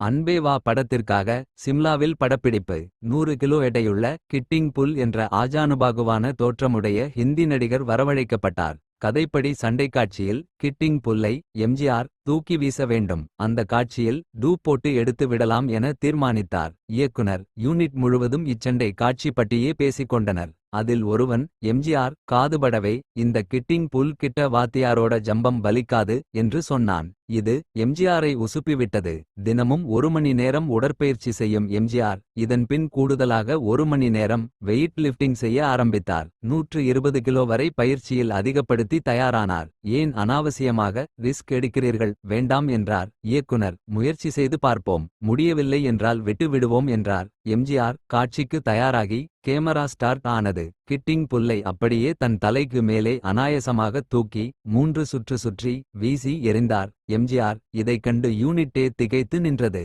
அன்பே வா படத்திற்காக சிம்லாவில் படப்பிடிப்பு. நூறு கிலோ எடையுள்ள கிட்டிங் புல் என்ற ஆஜானுபாகுவான தோற்றமுடைய ஹிந்தி நடிகர் வரவழைக்கப்பட்டார். கதைப்படி சண்டைக் காட்சியில் கிட்டிங் புல்லை எம்ஜிஆர் தூக்கி வீச வேண்டும். அந்த காட்சியில் டூ போட்டு எடுத்து விடலாம் என தீர்மானித்தார். இயக்குனர் யூனிட் முழுவதும் இச்சண்டை காட்சி பற்றியே பேசிக்கொண்டனர் அதில் ஒருவன் எம்ஜிஆர் காதுபடவே இந்த கிட்டிங் புல் கிட்ட வாத்தியாரோட ஜம்பம் பலிக்காது என்று சொன்னான். இது எம்ஜிஆரை உசுப்பிவிட்டது. தினமும் ஒரு மணி நேரம் உடற்பயிற்சி செய்யும் எம்ஜிஆர் இதன்பின் கூடுதலாக ஒரு மணி நேரம் வெயிட் லிஃப்டிங் செய்ய ஆரம்பித்தார். நூற்று இருபது கிலோ வரை பயிற்சியில் அதிகப்படுத்தி தயாரானார். ஏன் அனாவசியமாக ரிஸ்க் எடுக்கிறீர்கள்? வேண்டாம் என்றார். இயக்குனர் முயற்சி செய்து பார்ப்போம். முடியவில்லை என்றால் விட்டு விடுவோம் என்றார். எம்ஜிஆர் காட்சிக்கு தயாராகி கேமரா ஸ்டார்ட் ஆனது. கிட்டிங் புல்லை அப்படியே தன் தலைக்கு மேலே அனாயசமாக தூக்கி மூன்று சுற்று சுற்றி வீசி எறிந்தார். எம்ஜிஆர் இதைக் கண்டு யூனிட்டே திகைத்து நின்றது.